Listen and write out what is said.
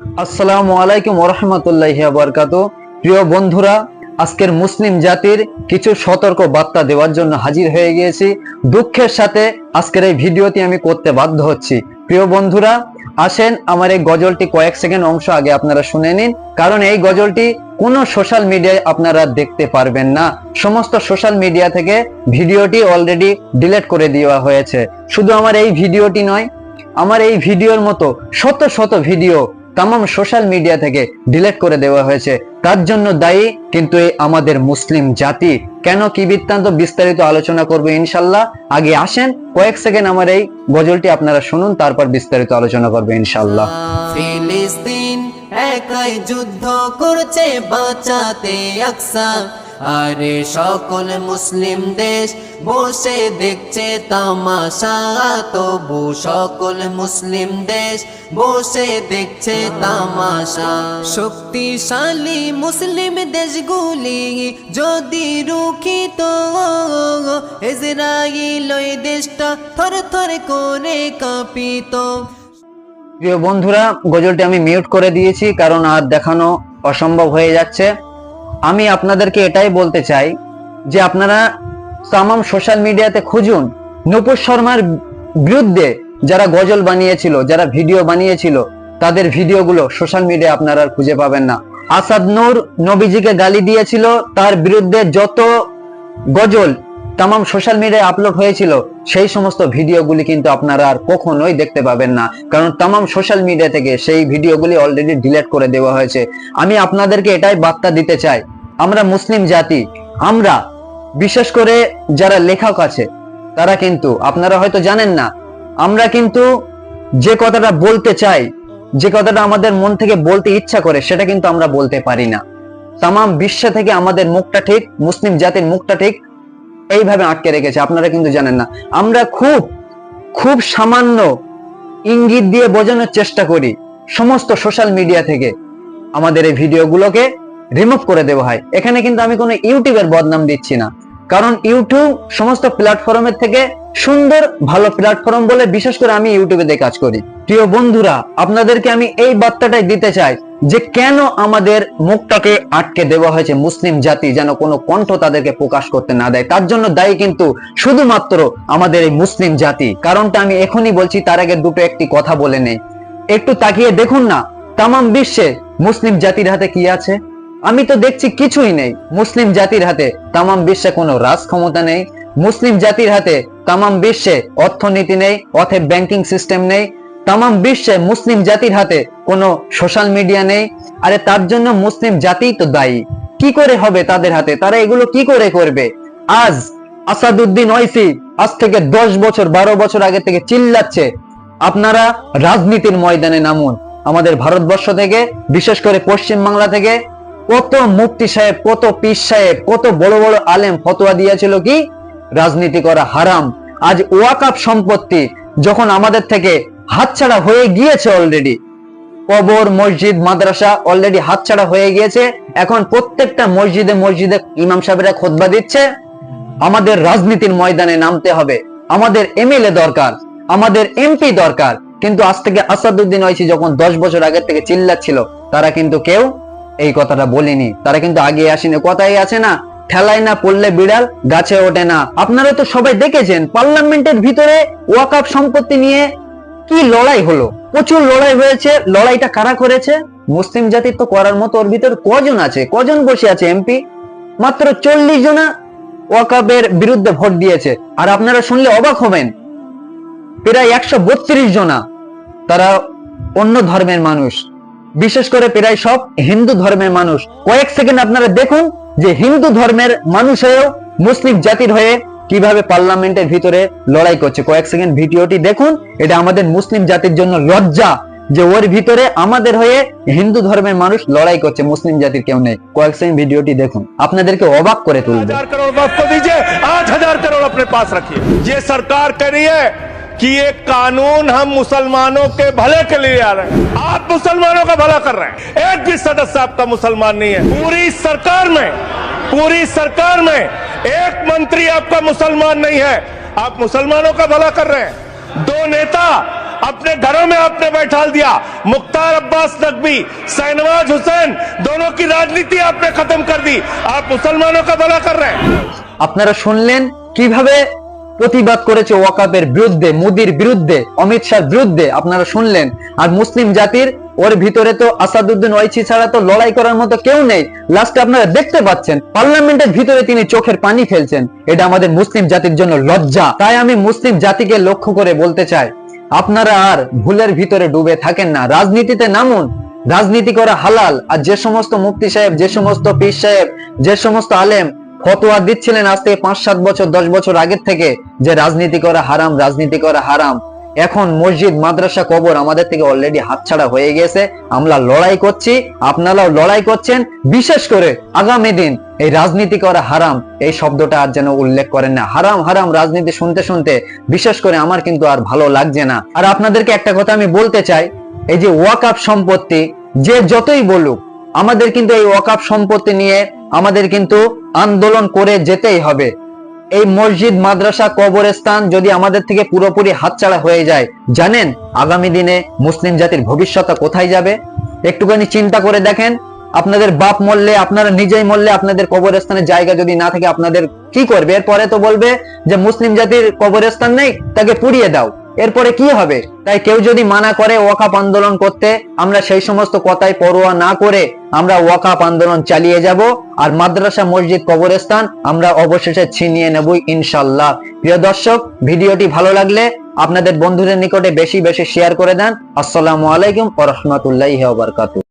আসসালামু আলাইকুম ওরহমতুল্লাহ বরকাত প্রিয় বন্ধুরা, আজকের মুসলিম জাতির কিছু সতর্ক বার্তা দেওয়ার জন্য হাজির হয়ে গিয়েছি। দুঃখের সাথে আজকের এই ভিডিওটি আমি করতে বাধ্য হচ্ছি। প্রিয় বন্ধুরা, আসেন আমার এই গজলটি কয়েক সেকেন্ড অংশ আগে আপনারা শুনে নিন, কারণ এই গজলটি কোনো সোশ্যাল মিডিয়ায় আপনারা দেখতে পারবেন না। সমস্ত সোশ্যাল মিডিয়া থেকে ভিডিওটি অলরেডি ডিলেট করে দেওয়া হয়েছে। শুধু আমার এই ভিডিওটি নয়, আমার এই ভিডিওর মতো শত শত ভিডিও তাম সোশ্যাল মিডিয়া থেকে ডিলেট করে দেওয়া হয়েছে। তার জন্য দায়ী কিন্তু এই আমাদের মুসলিম জাতি। কেন কি বৃত্তান্ত বিস্তারিত আলোচনা করব ইনশাল্লাহ? আগে আসেন, কয়েক সেকেন্ড আমার এই গজলটি আপনারা শুনুন, তারপর বিস্তারিত আলোচনা করবে ইনশাল্লাহ। একাই যুদ্ধ করছে, বাঁচাতে আকসা। আরে সকল মুসলিম দেশ বসে দেখছে তামাশা, তবু সকল মুসলিম দেশ বসে দেখছে তামাশা। শক্তিশালী মুসলিম দেশগুলি যদি রুখিত ইসরায়েল দেশটা থর থর করে কাঁপিত। প্রিয় বন্ধুরা, গজলটি আমি মিউট করে দিয়েছি, কারণ আর দেখানো অসম্ভব হয়ে যাচ্ছে। আমি আপনাদেরকে এটাই বলতে চাই যে আপনারা তামাম সোশ্যাল মিডিয়াতে খুঁজুন নুপুর শর্মার বিরুদ্ধে যারা গজল বানিয়েছিল, যারা ভিডিও বানিয়েছিল, তাদের ভিডিওগুলো সোশ্যাল মিডিয়া আপনারা খুঁজে পাবেন না। আসাদ নূর নবীজিকে গালি দিয়েছিল, তার বিরুদ্ধে যত গজল তামাম সোশ্যাল মিডিয়ায় আপলোড হয়েছিল, সেই সমস্ত ভিডিওগুলি কিন্তু আপনারা আর কখনোই দেখতে পাবেন না। কারণ তামাম সোশ্যাল মিডিয়া থেকে সেই ভিডিওগুলি অলরেডি ডিলিট করে দেওয়া হয়েছে। আমি আপনাদেরকে এটাই বার্তা দিতে চাই, আমরা মুসলিম জাতি, আমরা, বিশেষ করে যারা লেখক আছে, তারা কিন্তু, আপনারা হয়তো জানেন না, আমরা কিন্তু যে কথাটা বলতে চাই, যে কথাটা আমাদের মন থেকে বলতে ইচ্ছা করে, সেটা কিন্তু আমরা বলতে পারি না। তামাম বিশ্ব থেকে আমাদের মুখটা ঠিক, মুসলিম জাতির মুখটা ঠিক এইভাবে আটকে রেখেছে, আপনারা কিন্তু জানেন না। আমরা খুব খুব সামান্য ইঙ্গিত দিয়ে বোঝানোর চেষ্টা করি, সমস্ত সোশ্যাল মিডিয়া থেকে। আমাদের এই ভিডিওগুলোকে রিমুভ করে দেওয়া হয়। এখানে কিন্তু আমি কোনো ইউটিউবের বদনাম দিচ্ছি না। কারণ ইউটিউব সমস্ত প্ল্যাটফর্মের থেকে সুন্দর, ভালো প্ল্যাটফর্ম বলে বিশেষ করে আমি ইউটিউবে দিয়ে কাজ করি। প্রিয় বন্ধুরা, আপনাদেরকে আমি এই বার্তাটাই দিতে চাই যে কেন আমাদের মুখটাকে আটকে দেওয়া হয়েছে মুসলিম জাতি যেন কোনো কণ্ঠ তাদেরকে প্রকাশ করতে না দেয়। তার জন্য দায়ী কিন্তু শুধুমাত্র আমাদের এই মুসলিম জাতি। কারণটা আমি এখনই বলছি, তার আগে দুটো একটি কথা বলে নেই। একটু তাকিয়ে দেখুন না, তামাম বিশ্বে মুসলিম জাতির হাতে কি আছে? আমি তো দেখছি কিছুই নেই। মুসলিম জাতির হাতে তামাম বিশ্বে কোনো রাজ ক্ষমতা নেই। মুসলিম জাতির হাতে তামাম বিশ্বে অর্থনীতি নেই অথে ব্যাংকিং সিস্টেম নেই। তামাম বিশ্বে মুসলিম জাতির হাতে কোনো সোশ্যাল মিডিয়া নেই। আরে তার জন্য মুসলিম জাতিই তো দায়ী। কি করে হবে তাদের হাতে? তারা এগুলো কি করে করবে? আজ আসাদুদ্দিন ওয়াইসি আজ থেকে দশ বছর, বারো বছর আগে থেকে চিল্লাচ্ছে, আপনারা রাজনীতির ময়দানে নামুন। আমাদের ভারতবর্ষ থেকে, বিশেষ করে পশ্চিম বাংলা থেকে কত মুফতি সাহেব, কত পীর সাহেব, কত বড় বড় আলেম ফতোয়া দিয়েছিল কি? রাজনীতি করা হারাম। আজ ওয়াকাপ সম্পত্তি যখন আমাদের থেকে হাতছাড়া হয়ে গিয়েছে অলরেডি কবর, মসজিদ, মাদ্রাসা অলরেডি হাতছাড়া হয়ে গিয়েছে। এখন প্রত্যেকটা মসজিদে মসজিদে ইমাম সাহেবরা খোদবা দিচ্ছে। আমাদের রাজনীতির ময়দানে নামতে হবে। আমাদের এমএলএ দরকার, আমাদের এমপি দরকার। কিন্তু আজ থেকে আসাদুদ্দিন ওয়াইসি যখন দশ বছর আগের থেকে চিল্লাচ্ছিল, তারা কিন্তু কেউ এই কথাটা বলেনি। তারা কিন্তু আগে আসেনি। কথাই আছে না, ঠেলায় না পড়লে বিড়াল গাছে ওঠে না। আপনারা তো সবাই দেখেছেন, পার্লামেন্টের ভিতরে ওয়াকাপ সম্পত্তি নিয়ে কি লড়াই হলো? প্রচুর লড়াই হয়েছে। লড়াইটা কারা করেছে? মুসলিম জাতির তো করার মতো ওর ভিতর কজন আছে? কজন বসে আছে, এমপি? মাত্র চল্লিশ জনা ওয়াকাবের বিরুদ্ধে ভোট দিয়েছে। আর আপনারা শুনলে অবাক হবেন, প্রায় একশো বত্রিশ জনা। তারা অন্য ধর্মের মানুষ। বিশেষ করে প্রায় সব হিন্দু ধর্মের মানুষ। কয়েক সেকেন্ড আপনারা দেখুন যে হিন্দু ধর্মের মানুষ হয়েও মুসলিম জাতির হয়ে কীভাবে পার্লামেন্টের ভিতরে লড়াই করছে। কয়েক সেকেন্ড ভিডিওটি দেখুন, এটা আমাদের মুসলিম জাতির জন্য লজ্জা যে ওর ভিতরে আমাদের হয়ে হিন্দু ধর্মের মানুষ লড়াই করছে, মুসলিম জাতির কেউ নেই। কয়েক সেকেন্ড ভিডিওটি দেখুন, আপনাদেরকে অবাক করে তুলবে। হাজার করোড় আপনার পাশ রাখিয়ে। সরকার করিয়ে करोड़ अपने पास रखिए ये सरकार कह रही है कि ये कानून हम मुसलमानों के भले के लिए आ रहे हैं आप मुसलमानों का भला कर रहे हैं एक भी सदस्य आपका मुसलमान नहीं है पूरी सरकार में पूरी सरकार में एक मंत्री आपका मुसलमान नहीं है आप मुसलमानों का भला कर रहे हैं दो नेता अपने घरों में आपने बैठा दिया मुख्तार अब्बास नकवी सहनवाज हुसैन दोनों की राजनीति आपने खत्म कर दी आप मुसलमानों का भला कर रहे हैं আপনারা শুনলেন কিভাবে প্রতিবাদ করেছে ওয়াকাপের বিরুদ্ধে, মোদির বিরুদ্ধে, অমিত শাহর বিরুদ্ধে। আপনারা শুনলেন, আর মুসলিম জাতির, ওর ভিতরে তো আসাদুদ্দিন ওয়াইসি ছাড়া তো লড়াই করার মতো কেউ নেই। লাস্টে আপনারা দেখতে পাচ্ছেন, পার্লামেন্টের ভিতরে তিনি চোখের পানি ফেলছেন। এটা আমাদের মুসলিম জাতির জন্য লজ্জা। তাই আমি মুসলিম জাতিকে লক্ষ্য করে বলতে চাই, আপনারা আর ভুলের ভিতরে ডুবে থাকেন না। রাজনীতিতে নামুন, রাজনীতি করা হালাল। আর যে সমস্ত মুফতি সাহেব, যে সমস্ত পীর সাহেব, যে সমস্ত আলেম ফতোয়া দিচ্ছিলেন আজ থেকে পাঁচ, সাত বছর, দশ বছর আগের থেকে যে রাজনীতি করা হারাম, রাজনীতি করা হারাম। এখন মসজিদ, মাদ্রাসা কবর আমাদের থেকে অলরেডি হাতছাড়া হয়ে গেছে। আমরা লড়াই করছি, আপনারাও লড়াই করছেন। বিশেষ করে আগামী দিন এই রাজনীতি করা হারাম, এই শব্দটা আর যেন উল্লেখ করেন না। হারাম হারাম রাজনীতি শুনতে শুনতে বিশেষ করে আমার কিন্তু আর ভালো লাগছে না। আর আপনাদেরকে একটা কথা আমি বলতে চাই, এই যে ওয়াকআপ সম্পত্তি, যে যতই বলুক, আমাদের কিন্তু এই ওয়াকআপ সম্পত্তি নিয়ে আমাদের কিন্তু আন্দোলন করে যেতেই হবে। এই মসজিদ, মাদ্রাসা, কবরস্থান যদি আমাদের থেকে পুরোপুরি হাতছাড়া হয়ে যায়, জানেন আগামী দিনে মুসলিম জাতির ভবিষ্যৎ কোথায় যাবে? একটুখানি চিন্তা করে দেখেন, আপনাদের বাপ মরলে, আপনারা নিজেই মরলে আপনাদের কবরস্থানের জায়গা যদি না থাকে, আপনাদের কি করবে? এরপরে তো বলবে যে, মুসলিম জাতির কবরস্থান নেই, তাকে পুড়িয়ে দাও। এরপরে কি হবে? তাই কেউ যদি মানা করে ওয়াকাপ আন্দোলন করতে, আমরা সেই সমস্ত কথাই পরোয়া না করে আমরা ওয়াকাপ আন্দোলন চালিয়ে যাব আর মাদ্রাসা, মসজিদ, কবরস্থান আমরা অবশেষে ছিনিয়ে নেব ইনশাল্লাহ প্রিয় দর্শক, ভিডিওটি ভালো লাগলে আপনাদের বন্ধুদের নিকটে বেশি বেশি শেয়ার করে দেন। আসসালামু আলাইকুম ওয়া রাহমাতুল্লাহি ওয়া বারাকাতুহু।